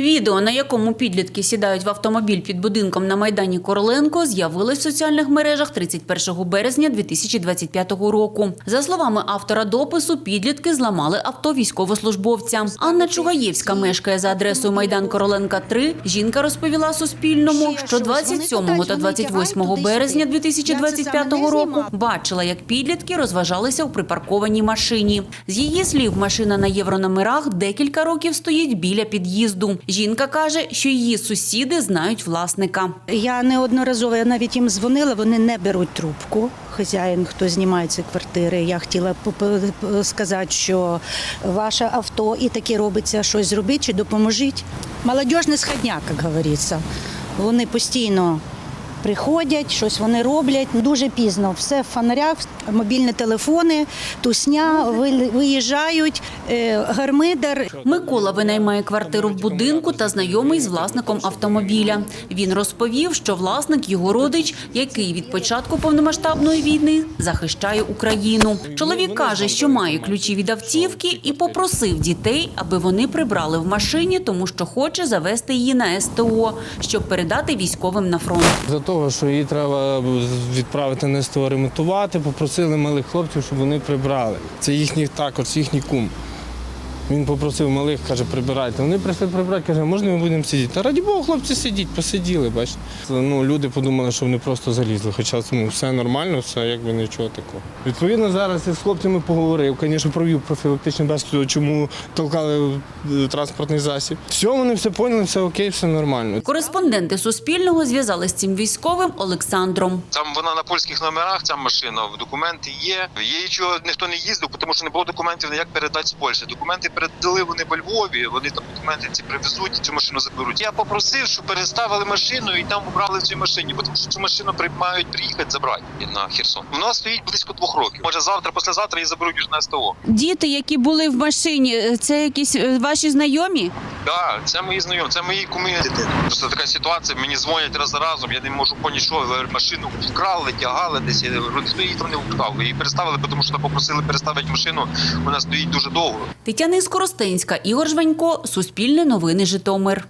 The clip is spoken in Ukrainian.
Відео, на якому підлітки сідають в автомобіль під будинком на майдані Короленко, з'явилось в соціальних мережах 31 березня 2025 року. За словами автора допису, підлітки зламали авто військовослужбовця. Анна Чугаєвська мешкає за адресою Майдан Короленка 3. Жінка розповіла Суспільному, що 27 та 28 березня 2025 року бачила, як підлітки розважалися у припаркованій машині. З її слів, машина на єврономерах декілька років стоїть біля під'їзду. Жінка каже, що її сусіди знають власника. Я неодноразово я навіть їм дзвонила, вони не беруть трубку. Хазяїн, хто знімає ці квартири. Я хотіла сказати, що ваше авто і таке робиться, щось зробіть чи допоможіть. Молодіжний сходняк, як говориться. Вони постійно приходять, щось вони роблять. Дуже пізно. Все в фонарях, мобільні телефони, тусня, виїжджають, е, гармидар. Микола винаймає квартиру в будинку та знайомий з власником автомобіля. Він розповів, що власник його родич, який від початку повномасштабної війни захищає Україну. Чоловік каже, що має ключі від автівки і попросив дітей, аби вони прибрали в машині, тому що хоче завести її на СТО, щоб передати військовим на фронт. Того, що її треба відправити на СТО ремонтувати, попросили малих хлопців, щоб вони прибрали. Це їхній також, їхній кум. Він попросив малих, каже, прибирайте. Вони прийшли прибирати, каже, можна ми будемо сидіти? Та раді Бога, хлопці сидіть, посиділи, бачите. Ну, люди подумали, що вони просто залізли, хоча ну, все нормально, все якби нічого такого. Відповідно, зараз я з хлопцями поговорив, звісно, провів профілактичну бесіду, чому толкали е, транспортний засіб. Все, вони все поняли, все окей, все нормально. Кореспонденти Суспільного зв'язали з цим військовим Олександром. Там вона на польських номерах, ця машина, документи є. Її чого ніхто не їздив, тому що не було документів, як передати з Польщі. Документи передали вони по Львові, вони там документи ці привезуть, цю машину заберуть. Я попросив, щоб переставили машину і там убрали в цій машині, бо тому що цю машину при- мають приїхати забрати на Херсон. Вона стоїть близько двох років. Може завтра, післязавтра її заберуть вже на СТО. Діти, які були в машині, це якісь е, ваші знайомі? Так, це мої знайомі, це мої куми. Просто така ситуація. Мені дзвонять раз за разом. Я не можу поняти, що машину вкрали, тягали десь. Я говорю, її там не вкрав. Її переставили, тому що попросили переставити машину. Вона стоїть дуже довго. Тетяна Скоростенська, Ігор Жванько, Суспільне новини Житомир.